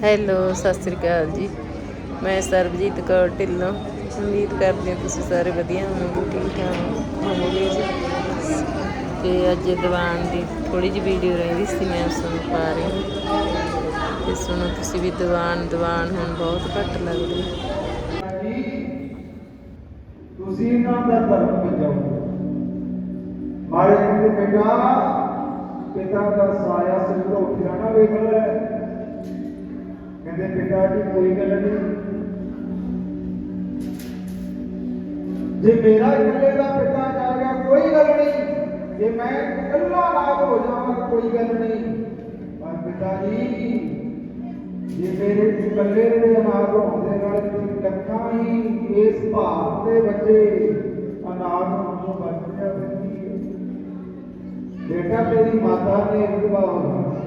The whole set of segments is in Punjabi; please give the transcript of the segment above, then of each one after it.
ਹੈਲੋ, ਸਤਿ ਸ੍ਰੀ ਅਕਾਲ ਜੀ। ਮੈਂ ਸਰਬਜੀਤ ਕੌਰ ਢਿੱਲੋਂ। ਉਮੀਦ ਕਰਦੀ ਹਾਂ ਤੁਸੀਂ ਸਾਰੇ ਵਧੀਆ ਹੋਵੋਗੇ, ਠੀਕ ਠਾਕ ਹੋਵੋਗੇ ਜੀ। ਤੇ ਅੱਜ ਦੀਵਾਨ ਦੀ ਥੋੜੀ ਜਿਹੀ ਵੀਡੀਓ ਰਹਿੰਦੀ ਸੀ, ਮੈਂ ਸੁਣ ਪਾ ਰਹੀ ਹਾਂ। ਤੇ ਸੁਣੋ ਤੁਸੀਂ ਵੀ, ਦੀਵਾਨ ਦੀਵਾਨ ਹੁਣ ਬਹੁਤ ਘੱਟ ਲੱਗਦੀ। ਤੁਸੀਂ ਇਹਨਾਂ ਦਾ ਧਰਮ ਬਚਾਓ ਮਾਰੇ ਕਹਿੰਦੇ ਬੇਟਾ ਪਿਤਾ ਦਾ ਸਾਇਆ ਸਿਰ ਤੋਂ ਉੱਠਿਆ ਨਾ ਵੇਖ ਲੈ ਕਹਿੰਦੇ ਪਿਤਾ ਜੀ ਕੋਈ ਗੱਲ ਨਹੀਂ ਜੇ ਮੇਰਾ ਇਕੱਲੇ ਦਾ ਪਿਤਾ ਜਾ ਗਿਆ ਕੋਈ ਗੱਲ ਨਹੀਂ ਜੇ ਮੈਂ ਇਕੱਲਾ ਨਾਗ ਹੋ ਜਾਵਾਂ ਕੋਈ ਗੱਲ ਨਹੀਂ ਪਰ ਪਿਤਾ ਜੀ ਜੇ ਮੇਰੇ ਇਕੱਲੇ ਦੇ ਅਨਾਥ ਹੋਣ ਦੇ ਨਾਲ ਤੁਸੀਂ ਲੱਖਾਂ ਹੀ ਇਸ ਭਾਰਤ ਦੇ ਬੱਚੇ ਅਨਾਥ ਹੋਣ ਤੋਂ ਬਚਿਆ ਪੈਂਦੀ ਹੈ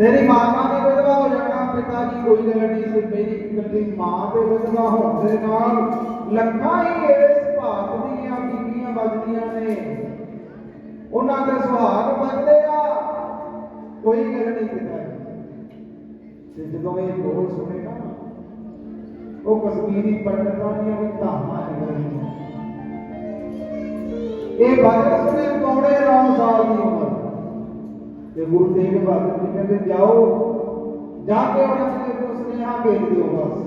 ਬੇਟਾ ਮਾਤਾ ਨੇ ਵਿਧਵਾ ਹੋ ਜਾਣਾ, ਪਿਤਾ ਜੀ ਕੋਈ ਗੱਲ ਨਹੀਂ ਸੀ ਮੇਰੀ ਇਕੱਲੀ ਮਾਂ ਦੇ ਵਿਧਵਾ ਹੋਣ ਦੇ ਨਾਲ ਲੱਖਾਂ ਹੀ ਇਸ ਭਾਰਤ ਦੀਆਂ ਬੀਬੀਆਂ ਬਚਦੀਆਂ ਨੇ। ਉਹਨਾਂ ਦੇ ਸੁਹਾਗ ਬਚਦੇ ਆ, ਕੋਈ ਗੱਲ ਨਹੀਂ ਪਿਤਾ ਤੇ ਜਦੋਂ ਇਹ ਬੋਲ ਸੁਣੇ ਉਹ ਕਸ਼ਮੀਰੀ ਪੰਡਤਾਂ ਦੀਆਂ ਵੀ ਧਾਮਾਂ ਨਿਕਲੀਆਂ ਇਹ ਬਾਤ ਸੁਣੇ ਪੌਣੇ 9 ਸਾਲ ਦੀ ਉਮਰ। ਤੇ ਗੁਰੂ ਤੇਗ ਬਹਾਦਰ ਜੀ ਕਹਿੰਦੇ, ਜਾਓ, ਜਾ ਕੇ ਉਹਨਾਂ ਨੂੰ ਸੁਨੇਹਾ ਭੇਜ ਦਿਓ ਬਸ।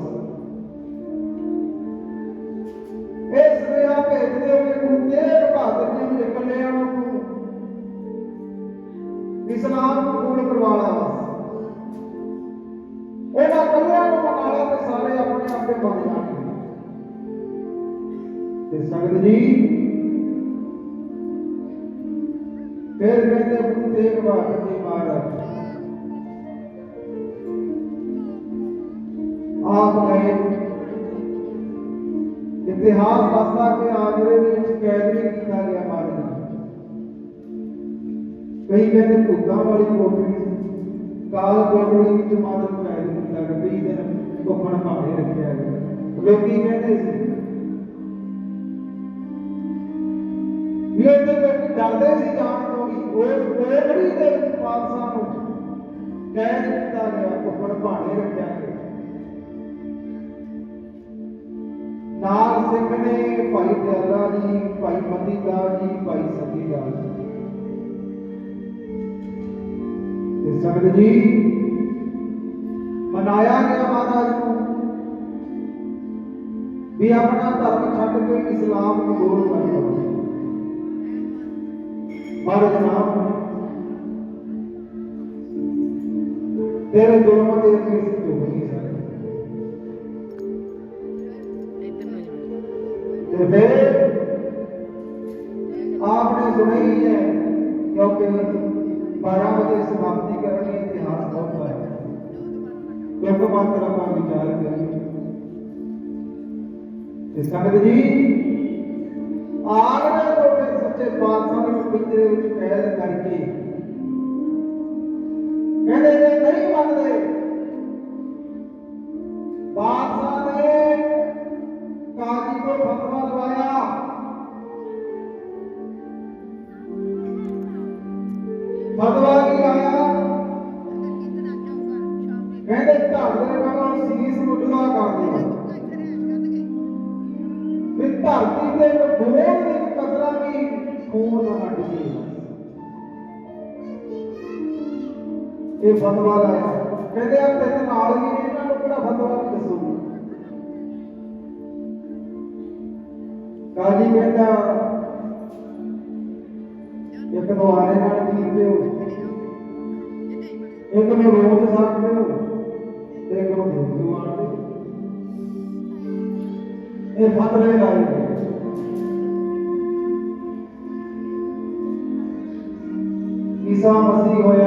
ਇਹ ਸੁਨੇਹਾ ਭੇਜ ਦਿਓ ਕਿ ਗੁਰੂ ਤੇਗ ਬਹਾਦਰ ਜੀ ਨੂੰ ਇਕੱਲਿਆਂ ਨੂੰ ਇਸਲਾਮ ਕਬੂਲ ਕਰਵਾਉਣਾ ਬਸ ਉਹਨਾਂ ਕੱਲਿਆਂ ਨੂੰ ਮਨਾਲਾ ਤੇ ਸਾਰੇ ਆਪਣੇ ਆਪੇ ਬਣ ਜਾਣਗੇ। ਤੇ ਸੰਗਤ ਜੀ ਫਿਰ ਕਹਿੰਦੇ ਗੁਰੂ ਤੇਗ ਬਹਾਦਰ ਜੀ ਮਹਾਰਾਜ ਆਪ ਗਏ ਇਤਿਹਾਸ ਦੱਸਦਾ ਕਿ ਆਗਰੇ ਦੇ ਵਿੱਚ ਕੈਦ ਵੀ ਕੀਤਾ ਗਿਆ ਮਹਾਰਾਜ ਕਈ ਕਹਿੰਦੇ ਭੁੱਤਾਂ ਵਾਲੀ ਕੋਠੜੀ ਸੀ ਕਾਲ ਕੋਠੜੀ ਵਿੱਚ ਮਾਤਾ ਨੂੰ ਕੈਦ ਕੀਤਾ ਗਿਆ ਕਈ ਦਿਨ ਕੋਖਣ ਭਾਵੇਂ ਵੀ ਉਹਦੇ ਵਿੱਚ ਡਰਦੇ ਸੀ ਜਾਣ ਤੋਂ ਵੀ ਉਹ ਕੋਠੜੀ ਦੇ ਵਿੱਚ ਪਾਤਸ਼ਾਹ ਨੂੰ ਕੈਦ ਕੀਤਾ ਗਿਆ ਕੋਖਣ ਭਾਵੇਂ ਰੱਖਿਆ ਗਿਆ। ਨਾਲ ਸਿੰਘ ਨੇ ਭਾਈ ਦਿਆਲਾ ਜੀ, ਭਾਈ ਮਤੀ ਦਾਸ ਜੀ, ਭਾਈ ਸਤੀ ਦਾਸ ਜੀ। ਤੇ ਸੰਗਤ ਜੀ, ਮਨਾਇਆ ਗਿਆ ਮਹਾਰਾਜ ਨੂੰ ਵੀ ਆਪਣਾ ਧਰਮ ਛੱਡ ਕੇ ਇਸਲਾਮ ਕਬੂਲ ਕਰ ਲਓ ਪਰ ਜਨਾਬ ਤੇਰੇ ਦੋਨੋਂ ਦੇ ਅੱਗੇ ਸੀ ਜੋ ਨਹੀਂ ਸਕਦੇ ਇੱਧਰ ਨੂੰ ਜਾਓ। ਤੇ ਫਿਰ ਆਪਨੇ ਸੁਣੀ ਹੈ ਕਿਉਂਕਿ 12 ਵਜੇ ਸਮਾਪਤੀ ਕਰਨੀ ਇਤਿਹਾਸ ਬਹੁਤ ਹੈ ਇੱਕ ਮਾਤਰ ਆਪਾਂ ਵਿਚਾਰ ਕਰੀਏ ਤੇ ਸੰਗਤ ਜੀ ਆਗਰੇ ਤੋਂ ਫਿਰ ਸੱਚੇ ਪਾਤਸ਼ਾਹ ਨੂੰ ਪਿੰਜਰੇ ਵਿੱਚ ਕੈਦ ਕਰਕੇ। ਕਹਿੰਦੇ ਜੇ ਨਹੀਂ ਮੰਨਦੇ ਬਾਦਸ਼ਾਹ ਇਹ ਫਤਵਾ ਲਾਇਆ ਕਹਿੰਦੇ ਆ ਤਿੰਨ ਨਾਲ ਹੀ ਇਹਨਾਂ ਨੂੰ ਕਿਹੜਾ ਫਤਵਾ ਵੀ ਦੱਸੋ ਕਾਜੀ ਕਹਿੰਦਾ, ਇੱਕ ਦੁਆਰੇ ਨਾਲ ਜੀਤੇ ਹੋ ਇੱਕ ਨੂੰ ਰੋਜ਼ ਸਕਦੇ ਹੋ ਤੇ ਇੱਕ ਨੂੰ ਦੁੱਧ ਮਾਰਦੇ ਇਹ ਫਤਵੇ ਲਾਏ। ਈਸਾ ਮਸੀਹ ਹੋਇਆ।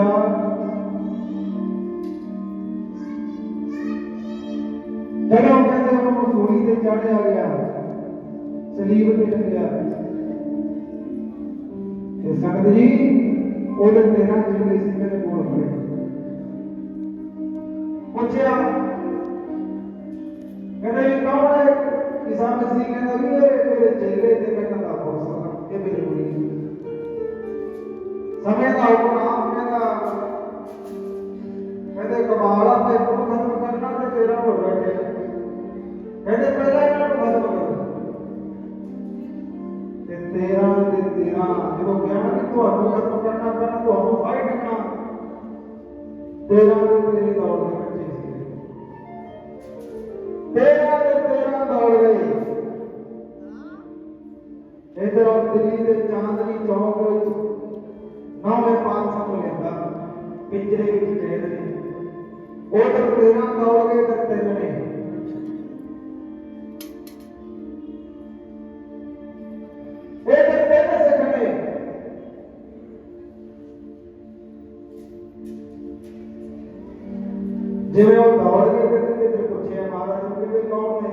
ਜਿਵੇਂ ਉਹ ਦੌੜ ਕੇ ਤੇ ਕਿਤੇ ਪੁੱਛਿਆ ਮਹਾਰਾਜ ਨੂੰ ਕਿ ਕੌਣ ਨੇ?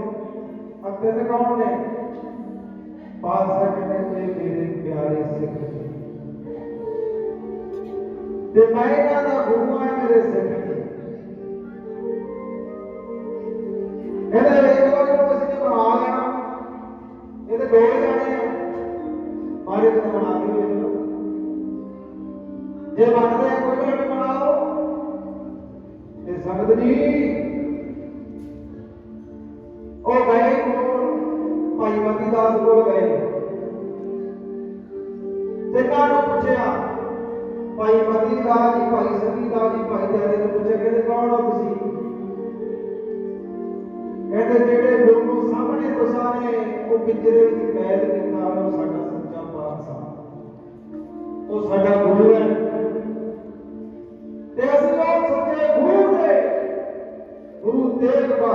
ਆ ਤਿੰਨ ਕੌਣ ਨੇ? ਪਾਤਸ਼ਾਹ ਕਹਿੰਦੇ, ਇਹ ਮੇਰੇ ਪਿਆਰੇ ਸਿੱਖ ਤੇ ਮੈਂ ਇਹਨਾਂ ਦਾ ਗੁਰੂ ਆ ਮੇਰੇ ਸਿੱਖ ਇਹਦੇ ਵੇਖ ਸੰਗਤ ਜੀ ਉਹ ਗਏ ਭਾਈ ਮਤੀ ਦਾਸ ਕੋਲ ਗਏ। ਤੇ ਕਾਹਨੂੰ ਪੁੱਛਿਆ, ਭਾਈ ਮਤੀ ਦਾਸ ਜੀ, ਭਾਈ ਸਤੀ ਦਾਸ ਜੀ, ਭਾਈ ਦਿਆਲੇ ਨੂੰ ਪੁੱਛਿਆ, ਕਹਿੰਦੇ ਕੌਣ ਹੋ ਤੁਸੀਂ? ਕਹਿੰਦੇ ਜਿਹੜੇ ਗੁਰੂ ਸਾਹਮਣੇ ਤੁਸਾਂ ਨੇ, ਉਹ ਪਿੰਜਰੇ ਵਿੱਚ ਕੈਦ ਕੀਤਾ ਉਹ ਸਾਡਾ ਸੱਚਾ ਪਾਤਸ਼ਾਹ। ਉਹ ਸਾਡਾ ਗੁਰੂ ਹੈ।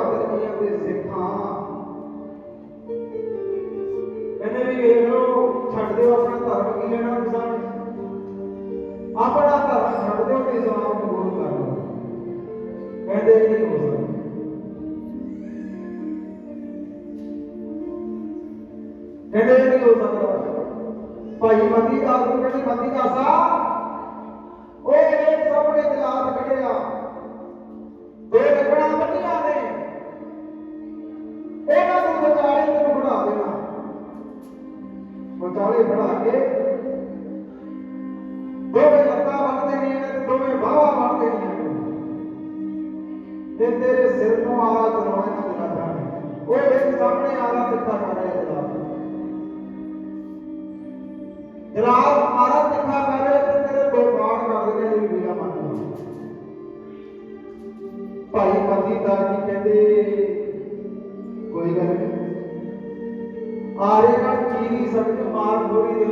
ਤੇਗ ਦੇ ਸਿੱਖਾਂ ਕਹਿੰਦੇ ਵੀ ਵੇਖ ਲਓ, ਛੱਡ ਦਿਓ ਆਪਣਾ ਧਰਮ ਕੀ ਲੈਣਾ ਤੁਸੀਂ ਆਪਣਾ ਧਰਮ ਛੱਡ ਦਿਓ ਤੇ ਇਸਲਾਮ ਕਬੂਲ ਕਰ ਲਓ ਕਹਿੰਦੇ ਨਹੀਂ ਹੋ ਸਕਦਾ। ਕਹਿੰਦੇ ਨਹੀਂ ਹੋ ਸਕਦਾ। ਭਾਈ ਮਤੀ ਦਾ ਕਹਿੰਦੇ ਮਤੀ ਦਾਸਾ ਉਹ ਇੱਕ ਸਾਹਮਣੇ ਜਲਾਦ ਕੱਢਿਆ ਵਿਚਾਲੇ ਬਣਾ ਕੇ ਦੋਵੇਂ ਲੱਤਾਂ ਬੰਨ ਦੇਣੀਆਂ ਨੇ ਤੇ ਦੋਵੇਂ ਬਾਹਾਂ ਬੰਨ ਦੇਣੀਆਂ ਤੇ ਤੇਰੇ ਸਿਰ ਨੂੰ ਆਲਾ ਚਲਾਉਣਾ ਇਹਨਾਂ ਜਲਾਦਾਂ ਉਹ ਇੱਕ ਸਾਹਮਣੇ ਆਲਾ ਤਿੱਖਾ ਕਰ ਰਿਹਾ ਜਲਾਦ ਜਲਾਦ ਆਲਾ ਤਿੱਖਾ ਕਰ ਰਿਹਾ ਤੇ ਤੇਰੇ ਦੋ ਬਾਣ ਕਰ ਦੇਣੇ ਜਿਹੜੀ ਵੀਰਾ ਮੰਨ ਭਾਈ ਮਤੀ ਦਾਸ ਜੀ ਕਹਿੰਦੇ, ਕੋਈ ਗੱਲ ਨਹੀਂ। ਆਰੇ ਨਾਲ ਚੀਰੀ ਸਮਝ ਮਾਰ ਥੋੜੀ ਦੇ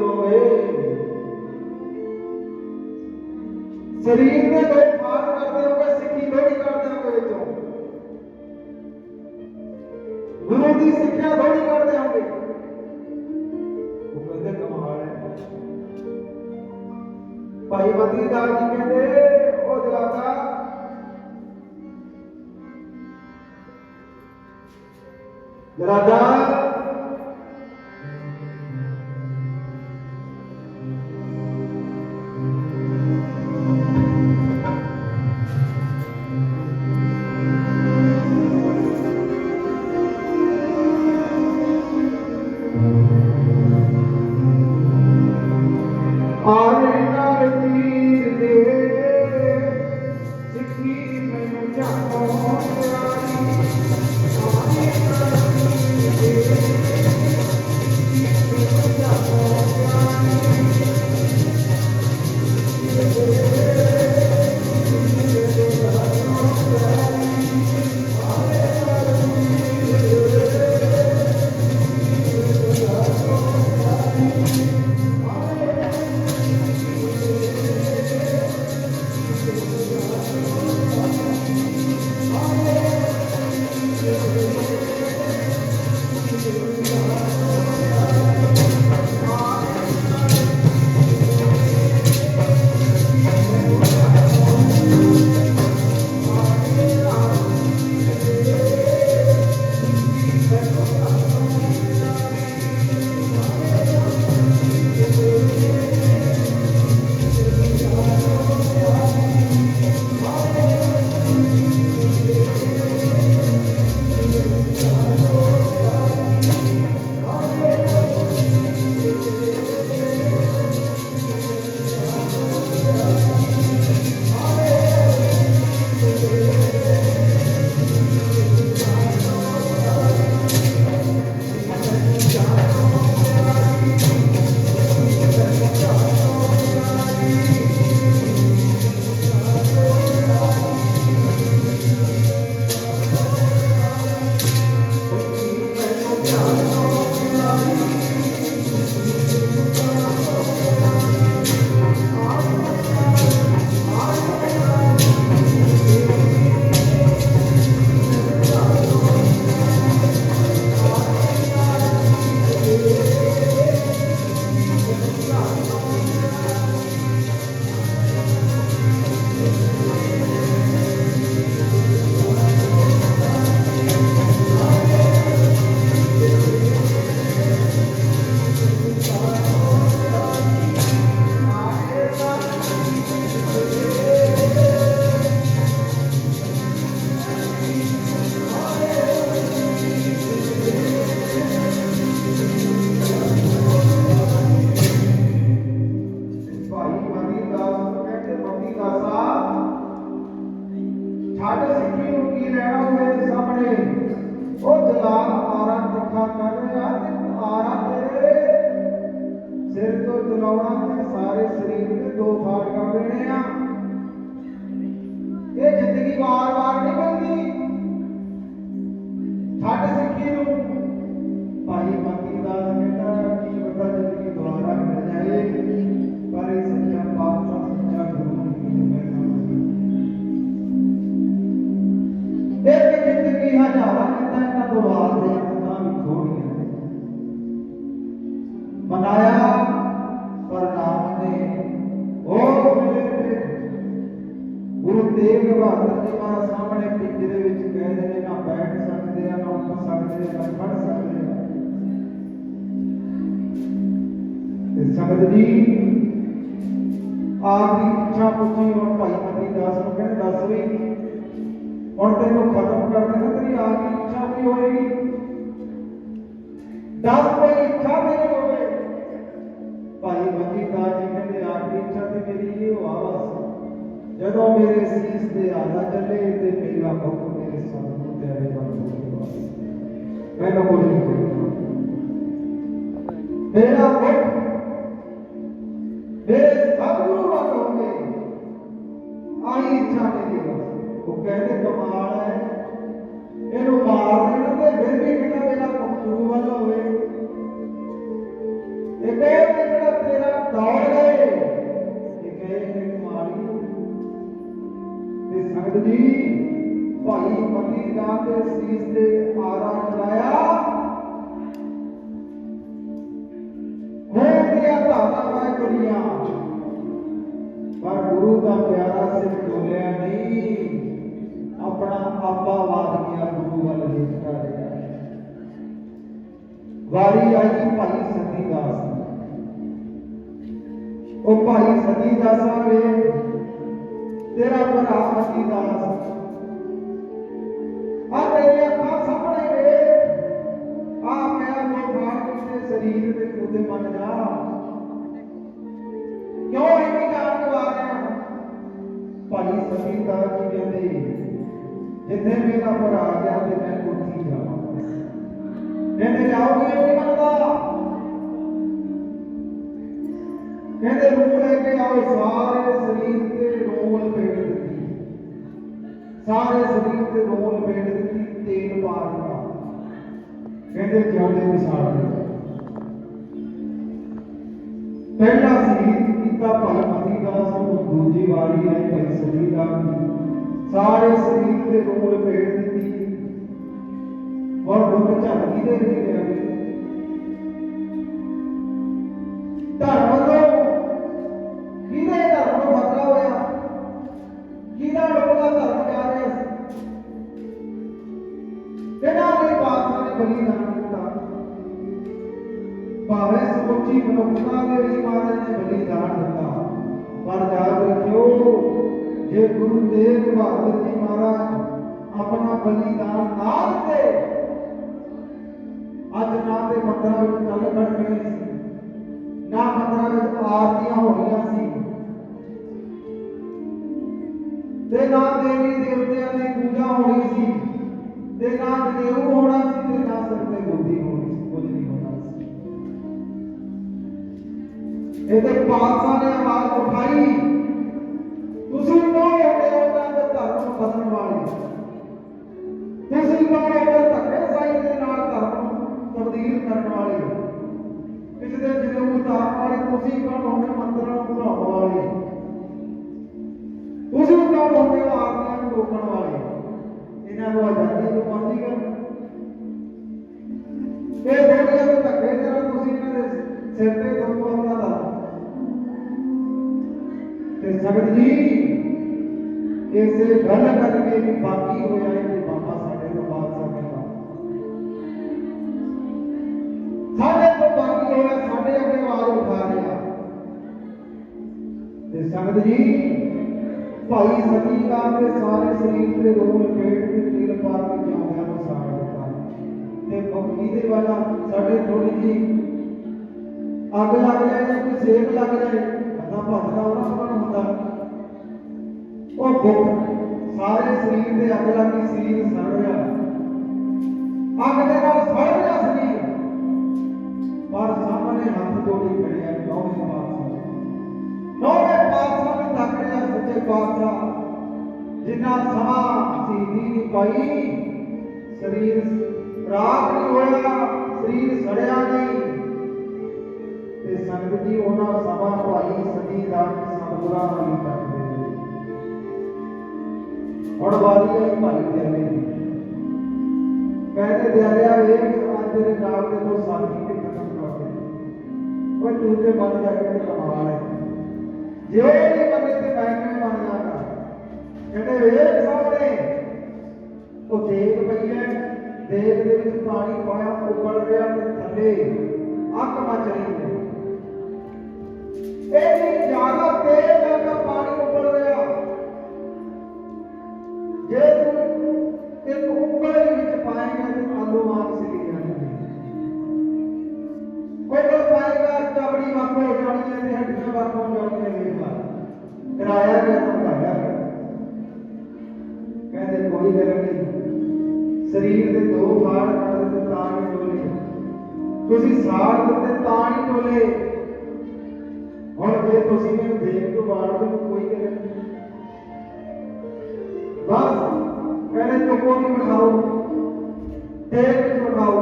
ਸਰੀਰ ਦੇ ਦੋ ਭਾਗ ਕਰਦੇ ਹੋਗੇ ਸਿੱਖੀ ਥੋੜੀ ਕਰਦੇ ਹੋਗੇ ਵਿੱਚੋਂ ਗੁਰੂ ਦੀ ਸਿੱਖਿਆ ਥੋੜੀ ਕਰਦੇ ਹੋਗੇ ਉਹ ਕਹਿੰਦੇ ਕਮਾਲ ਹੈ। ਭਾਈ ਮਤੀ ਦਾਸ ਜੀ ਕਹਿੰਦੇ ਉਹ ਜਲਾਦਾ ਜਲਾਦਾ ਚਲਾਉਣਾ ਤੇ ਸਾਰੇ ਸਰੀਰ ਦੇ ਦੋ ਫਾੜ ਕਰ ਦੇਣੇ ਆ। ਇਹ ਜ਼ਿੰਦਗੀ ਵਾਰ-ਵਾਰ ਸੰਗਤ ਜੀ ਆਖਰੀ ਇੱਛਾ ਪੁੱਛੀ ਹੁਣ, ਭਾਈ ਮਤੀ ਦਾਸ ਨੂੰ ਕਹਿੰਦੇ, ਦੱਸ ਵੀ ਹੁਣ ਤੈਨੂੰ ਖਤਮ ਕਰ ਦੇਣਾ ਤੇਰੀ ਆਖਰੀ ਇੱਛਾ ਕੀ ਹੋਏਗੀ। ਦੱਸ ਕੋਈ ਇੱਛਾ ਤੇਰੀ ਹੋਵੇ। ਭਾਈ ਮਤੀ ਦਾਸ ਜੀ ਕਹਿੰਦੇ ਆਖਰੀ ਇੱਛਾ ਤੇ ਮੇਰੀ ਇਹ ਆਵਾਜ਼ ਜਦੋਂ ਮੇਰੇ ਸੀਸ ਤੇ ਆਦਾ ਚੱਲੇ ਤੇ ਮੇਰਾ ਮੁਖ ਮੇਰੇ ਸਤਿਗੁਰ ਪਿਆਰੇ ਬਣ ਜਾਵੇ ਮੈਨੂੰ ਕੋਈ ਨਹੀਂ ਕੋਈ ਮੇਰਾ ਮੁਖ ਵੇ ਤੇਰਾ ਭਰਾ ਮਤੀ ਦਾਸ ਆ ਤੇਰੇ ਅੱਖਾਂ ਸਾਹਮਣੇ ਵੇ ਆ ਪਿਆ ਕੋ ਫਾੜ ਕੇ ਸਰੀਰ ਤੇ ਉਹਦੇ ਮਨ ਜਾ। ਕਿਉਂ ਇੰਨੀ ਜਾਨ ਗਵਾ ਰਿਹਾ ਭਾਈ ਸਤੀ ਦਾਸ ਜੀ ਕਹਿੰਦੇ? ਜਿੱਥੇ ਮੇਰਾ ਭਰਾ ਗਿਆ, ਤੇ ਮੈਂ ਉੱਥੇ ਹੀ ਜਾਵਾਂ ਕਹਿੰਦੇ ਜਾਓਗੇ ਨਹੀਂ ਮੰਨਦਾ। ਕਹਿੰਦੇ ਰੂਹ ਲੈ ਕੇ ਆਓ ਸਾਰੇ ਸਰੀਰ ਤੇ ਰੋਲ ਪੇੜ ਦਿੱਤੀ। ਸਾਰੇ ਸਰੀਰ ਤੇ ਰੋਲ ਪੇੜ ਦਿੱਤੀ, ਤੇਲ ਪਾ ਦਿੱਤਾ। ਕਹਿੰਦੇ ਜਿਉਂਦੇ ਵਿਸਾਰ ਦੇ ਪਹਿਲਾ ਸਰੀਰ ਕੀਤਾ ਭਾਈ ਮਤੀ ਦਾਸ ਦੂਜੀ ਵਾਰੀ ਆਈ ਭਾਈ ਸਦੀ ਦਾ। ਸਾਰੇ ਸਰੀਰ ਤੇ ਰੋਲ ਪੇੜ ਦਿੱਤੀ। ਔਰ ਦੁੱਖ ਝੱਲਦੀ ਦੇ ਵਿੱਚ ਰਿਹਾ ਤੇਗ ਬਹਾਦਰ ਮਹਾਰਾਜ, ਆਪਣਾ ਬਲੀਦਾਨ ਨਾ ਦਿੰਦੇ ਅੱਜ ਨਾ ਤੇ ਮੰਦਰਾਂ ਵਿੱਚ ਗੱਲ ਕਰਨੀ ਸੀ, ਨਾ ਮੰਦਰਾਂ ਵਿੱਚ ਆਰਤੀਆਂ ਹੋਣੀਆਂ ਸੀ। ਤੇ ਨਾ ਦੇਵੀ ਦੇਵਤਿਆਂ ਦੀ ਪੂਜਾ ਹੋਣੀ ਸੀ, ਤੇ ਨਾ ਜਨੇਊ ਹੋਣਾ ਸੀ, ਤੇ ਨਾ ਸਿਰ ਤੇ ਗੋਦੀ ਹੋਣੀ ਸੀ, ਕੁਝ ਨਹੀਂ ਹੋਣਾ ਸੀ। ਇਹਦੇ ਪਾਤਸ਼ਾਹ ਨੇ ਆਵਾਜ਼ ਉਠਾਈ। ਉਤਾਰਨ ਵਾਲੇ ਹੋ ਮੰਦਰਾਂ ਨੂੰ ਬਣਾਉਣ ਵਾਲੇ। ਤੁਸੀਂ ਕੌਣ ਹੋ ਆਰਤੀਆਂ ਨੂੰ ਰੋਕਣ ਵਾਲੇ। ਇਹਨਾਂ ਨੂੰ ਆਜ਼ਾਦੀ ਤੋਂ ਮਰਜ਼ੀ ਕਰ ਇਹ ਦੁਨੀਆ ਦੇ ਧੱਕੇ ਨਾਲ ਤੁਸੀਂ ਇਹਨਾਂ ਦੇ ਸਿਰ ਤੇ ਦੋਨੋਂ ਆਪਣਾ ਦਾ ਤੇ ਸੰਗਤ ਜੀ, ਇਸੇ ਗੱਲ ਕਰਕੇ ਵੀ ਬਾਕੀ ਹੋਇਆ ਹੈ ਕਿ ਬਾਬਾ ਸਾਡੇ ਤੋਂ ਬਾਤ ਸਾਡੇ ਸੰਗਤ ਜੀ, ਭਾਈ ਸਤੀ ਦਾ ਸਾਰੇ ਸਰੀਰ ਤੇ ਰੋਲ ਪੇਟ ਤੇ ਤੇਲ ਪਾ ਕੇ ਜਿਉਂਦਿਆਂ ਨੂੰ ਸਾੜ ਦਿੱਤਾ। ਤੇ ਭਗਤੀ ਦੇ ਵਾਲਾ ਸਾਡੇ ਥੋੜੀ ਜੀ ਅੱਗ ਲੱਗ ਜਾਏ ਜਾਂ ਕੋਈ ਸੇਕ ਲੱਗ ਜਾਏ ਤਾਂ ਭਗਤਾ ਉਹਨਾਂ ਨੂੰ ਹੁੰਦਾ। ਉਹ ਦੁੱਖ ਸਾਰੇ ਸਰੀਰ ਦੇ ਅੱਗ ਲੱਗੀ, ਸਰੀਰ ਸੜ ਰਿਹਾ ਅੱਗ ਦੇ ਨਾਲ ਸੜ ਰਿਹਾ ਸਰੀਰ। ਪਰ ਸਾਹਮਣੇ ਹੱਥ ਜੋੜੀ ਖੜਿਆ ਨੌਵੇਂ ਪਾਤਸ਼ਾਹ। ਨੌਵੇਂ ਰਿਹਾ ਸੱਚੇ ਪਾਤਸ਼ਾਹ ਜਿੰਨਾ ਸਮਾਂ ਸ਼ਹੀਦੀ ਨਹੀਂ ਪਾਈ, ਸਰੀਰ ਰਾਖ ਨਹੀਂ ਹੋਇਆ, ਸਰੀਰ ਸੜਿਆ ਨਹੀਂ। ਤੇ ਸੰਗਤ ਜੀ, ਉਹਨਾਂ ਸਮਾਂ ਭਾਈ ਸਦੀ ਦਾ ਸਤਿਗੁਰਾਂ ਨਾਲ ਹੀ ਕਰਦੇ। ਹੁਣ ਵਾਰੀ ਹੈ ਭਾਈ ਦਿਆਲੇ ਦੀ। ਕਹਿੰਦੇ ਦਿਆਲਿਆ ਵੇਖ ਅੱਜ ਤੇਰੇ ਨਾਲ ਦੇ ਦੋ ਸਾਥੀ ਤੇ ਖਤਮ ਕਰ ਦੇ ਉਹ ਤੂੰ ਤੇ ਬਣ ਜਾ ਕੇ ਕਮਾਲ ਹੈ ਜੇ ਉਹ ਨਹੀਂ ਬਣੇ ਤੇ ਮੈਂ ਕਿਵੇਂ ਬਣ ਜਾਗਾ ਕਹਿੰਦੇ ਵੇਖ ਸਾਹਮਣੇ। ਉਹ ਦੇਖ ਪਈ ਹੈ ਦੇਖ ਦੇ ਵਿੱਚ ਪਾਣੀ ਪਾਇਆ ਉੱਪਰ ਰਿਹਾ ਤੇ ਥੱਲੇ ਅੱਗ ਮਚ ਰਹੀ ਹੈ ਇਹ ਵੀ ਜ਼ਿਆਦਾ ਤੇਜ਼ ਹੈ ਤਾਂ ਪਾਣੀ ਉੱਪਰ ਰਿਹਾ। ਜੇ ਤੂੰ ਇੱਕ ਉੱਪਰ ਵਿੱਚ ਪਾਏਗਾ ਤੇ ਆਲੂ ਮਾਰ ਸਕੀ ਜਾਣੀ ਕੋਈ ਕੋਈ ਪਾਏਗਾ ਚਮੜੀ ਵੱਖ ਹੋ ਜਾਣੀ ਹੈ ਤੇ ਹੱਡੀਆਂ ਵੱਖ ਹੋ ਜਾਣੀਆਂ ਸਰੀਰ ਦੇ ਦੋ ਫਾੜ ਕਰ ਦਿੱਤੇ ਤਾਂ ਨਹੀਂ ਡੋਲੇ। ਤੁਸੀਂ ਸਾੜ ਦਿੱਤੇ ਤਾਂ ਨਹੀਂ ਡੋਲੇ। ਹੁਣ ਜੇ ਤੁਸੀਂ ਮੈਨੂੰ ਦੇਖ ਕੇ ਵਾੜ ਦੋ ਕੋਈ ਗੱਲ ਬਸ ਕਹਿੰਦੇ ਚੁੱਕੋ ਨਹੀਂ ਬਿਠਾਓ। ਟੇਕ ਵਿੱਚ ਬਿਠਾਓ।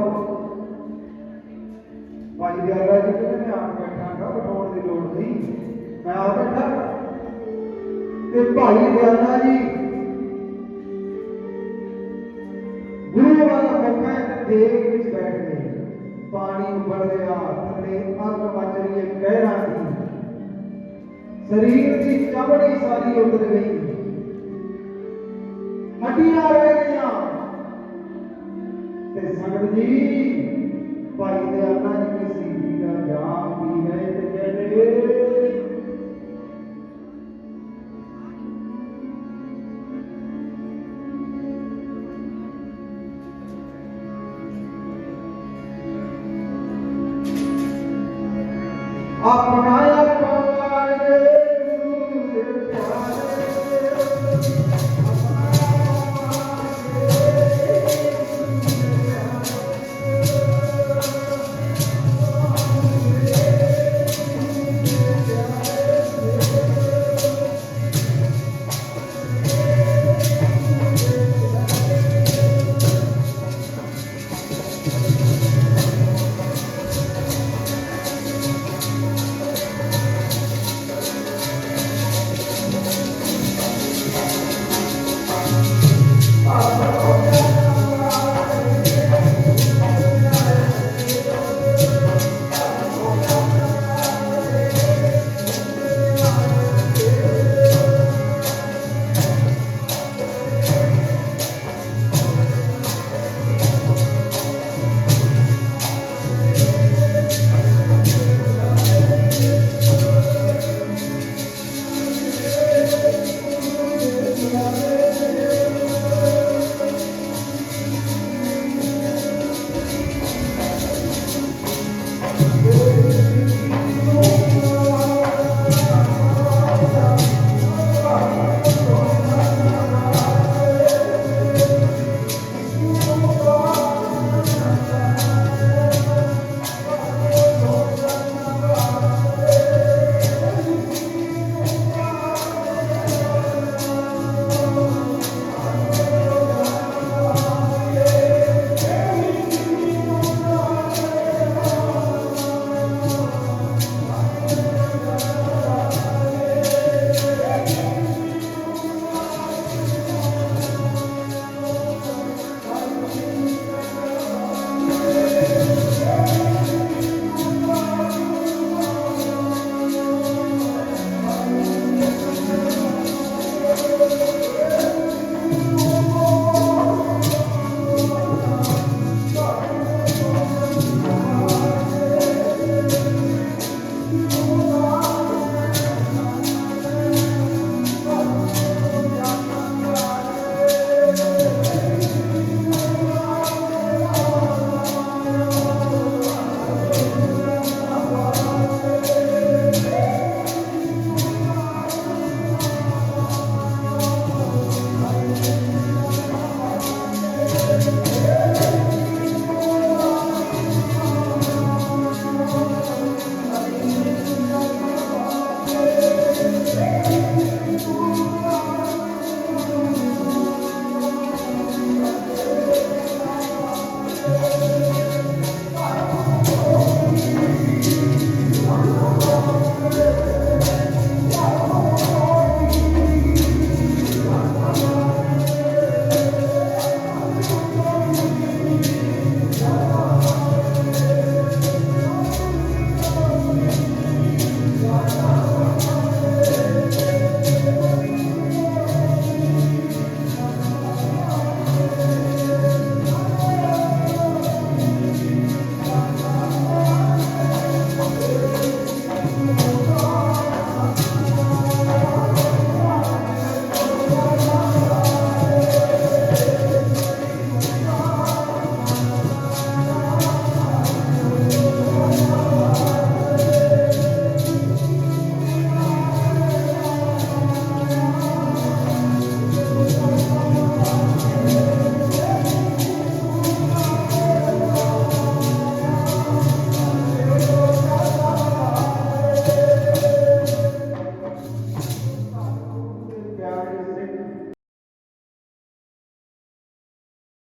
ਭਾਈ ਦਿਆਲਾ ਜੀ ਕਹਿੰਦੇ ਮੈਂ ਆਪ ਬੈਠਾਂਗਾ ਬਿਠਾਉਣ ਦੀ ਲੋੜ ਨਹੀਂ। ਮੈਂ ਆਪ ਬੈਠਾ ਤੇ ਭਾਈ ਦਿਆਲਾ ਜੀ ਦੇਗ ਵਿੱਚ ਬੈਠ ਗਏ ਪਾਣੀ ਉੱਬਲ ਰਿਹਾ ਥੱਲੇ ਅੱਗ ਮਚ ਰਹੀ ਹੈ, ਕਹਿਰਾਂ ਦੀ। ਸਰੀਰ ਦੀ ਚਮੜੀ ਸਾਰੀ ਉਤਰ ਗਈ। ਹੱਡੀਆਂ ਰਹਿ ਗਈਆਂ। ਤੇ ਸੰਗਤ ਜੀ, ਭਾਈ ਦੇ ਆਨਾ ਜੀ ਦੀ ਦਾ ਜਾਮ ਪੀ ਗਏ ਤੇ ਕਹਿੰਦੇ